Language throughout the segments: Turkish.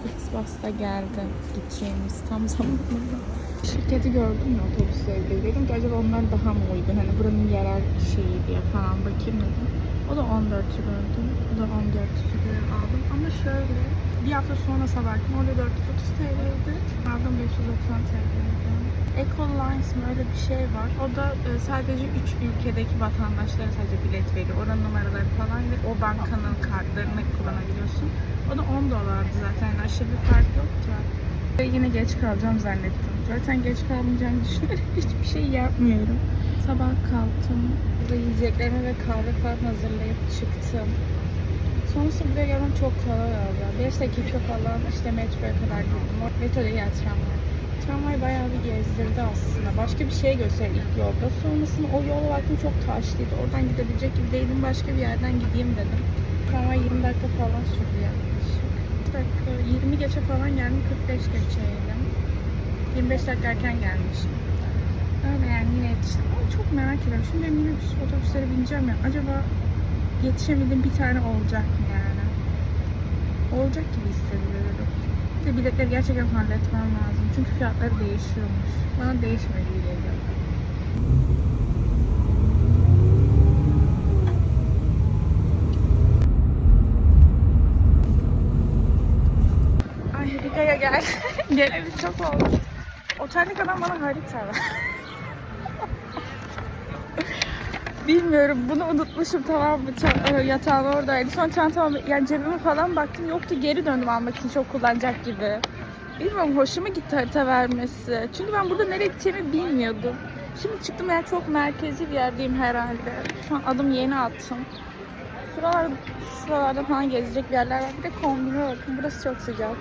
Flixbus'ta geldi gideceğimiz tam zamanında. Şirketi gördüm ya otobüsle ilgili. Dedim ki acaba onlar daha mı uygun? Hani buranın yerel şeyi diye falan bakayım dedim. O da 14 liraydı. Bu da 14 liraya aldım. Ama şöyle bir hafta sonra sabahkin orada 430 TL'ydi. Aldım 590 TL'ydi. Ecolines mi öyle bir şey var. O da e, sadece 3 ülkedeki vatandaşlara sadece bilet veriyor. Oranın numaraları falan ve o bankanın kartlarını kullanabiliyorsun. O da 10 dolardı zaten. Aşırı bir fark yoktu. Ve yine geç kalacağım zannettim. Zaten geç kalmayacağımı düşünerek hiçbir şey yapmıyorum. Sabah kalktım. Burada yiyeceklerimi ve kahve falan hazırlayıp çıktım. Sonrasında buraya gelmem çok kolay oldu. 5 dakika falan işte metroya kadar gittim. Metroda yer tramvay. Tramvay bayağı bir gezdirdi aslında. Başka bir şey gösterdi ilk yolda. Sonrasında o yol baktım çok taşlıydı. Oradan gidebilecek gibi değilim. Başka bir yerden gideyim dedim. Tramvay 20 dakika falan sürdü yaklaşık. 40 dakika, 20 geçe falan geldim. 45 geçeydim. 25 dakika erken gelmişim. Öyle yani yine yetiştim. Ama çok merak ediyorum. Şimdi benim yine otobüslere bineceğim ya. Acaba yetişemedim bir tane olacak mı yani? Olacak gibi hissediyorum. Bir de biletleri gerçekten halletmem lazım. Çünkü fiyatları değişiyormuş. Bana değişmedi gibi geliyor. Geleli çok oldu. Oteldeki adam bana harita ver. Bilmiyorum bunu unutmuşum tamam mı? Ça- Yatağım oradaydı. Sonra çantama yani cebime falan baktım yoktu. Geri döndüm almak için çok kullanacak gibi. Bilmiyorum hoşuma gitti harita vermesi. Çünkü ben burada nereye gideceğimi bilmiyordum. Şimdi çıktım yani çok merkezi bir yerdeyim herhalde. Şu an adım yeni attım. Şuralar, şuralarda falan gezecek yerler var. Bir de kombine bakın burası çok sıcak.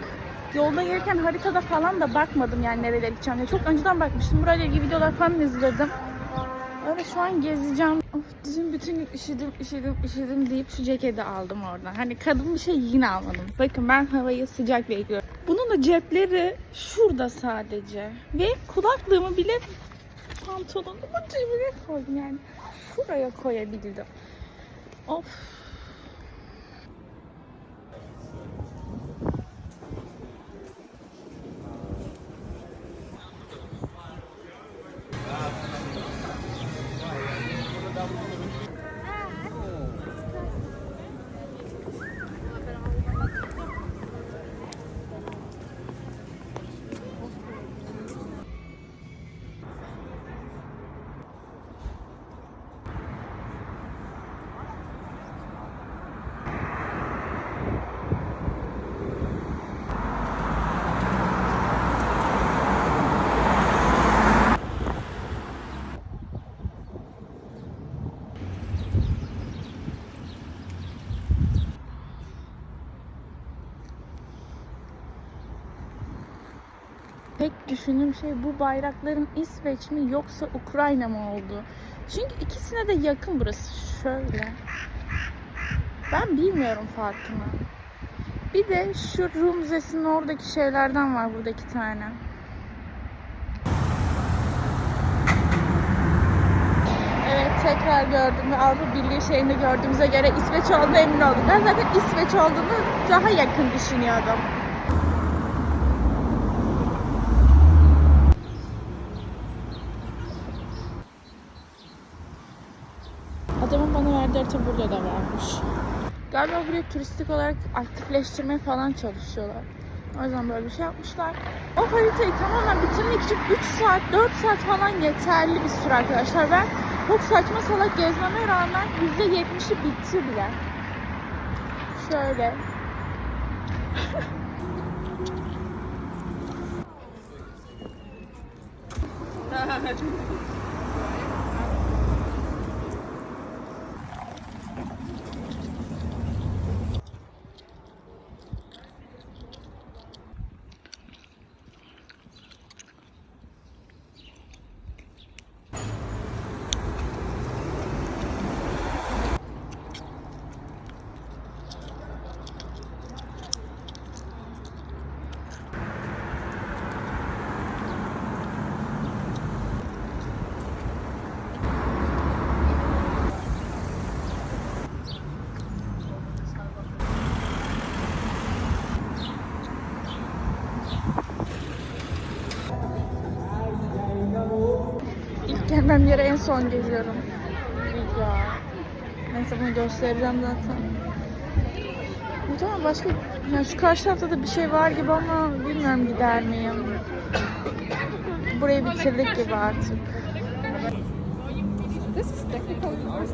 Yolda gelirken haritada falan da bakmadım yani nereye gideceğim diye. Çok önceden bakmıştım. Burayla ilgili videolar falan izledim. Öyle şu an gezeceğim. Of, dün bütün gün üşüdüm, üşüdüm, üşüdüm deyip şu ceketi aldım oradan. Hani kadın bir şey yine almadım. Bakın ben havayı sıcak bekliyorum. Bunun da cepleri şurada sadece. Ve kulaklığımı bile pantolonumun cebine koydum yani. Şuraya koyabildim. Of. Tek düşündüğüm şey bu bayrakların İsveç mi yoksa Ukrayna mı oldu? Çünkü ikisine de yakın burası. Şöyle. Ben bilmiyorum farkını. Bir de şu Rum Müzesi'nin oradaki şeylerden var burada iki tane. Evet tekrar gördüm ve Avrupa Birliği şeyini gördüğümüze göre İsveç olduğuna emin oldum. Ben zaten İsveç olduğunu daha yakın düşünüyordum. muhabbetleri burada da varmış. Galiba burayı turistik olarak aktifleştirmeye falan çalışıyorlar. O yüzden böyle bir şey yapmışlar. O haritayı tamamen bitirmek için 3 saat, 4 saat falan yeterli bir süre arkadaşlar. Ben çok saçma salak gezmeme rağmen %70'i bitti bile. Şöyle. Gelmem yere en son geliyorum. Ya. Neyse bunu göstereceğim zaten. Muhtemelen başka... Yani şu karşı tarafta da bir şey var gibi ama bilmiyorum gider miyim. Burayı bitirdik gibi artık. This is technically ours.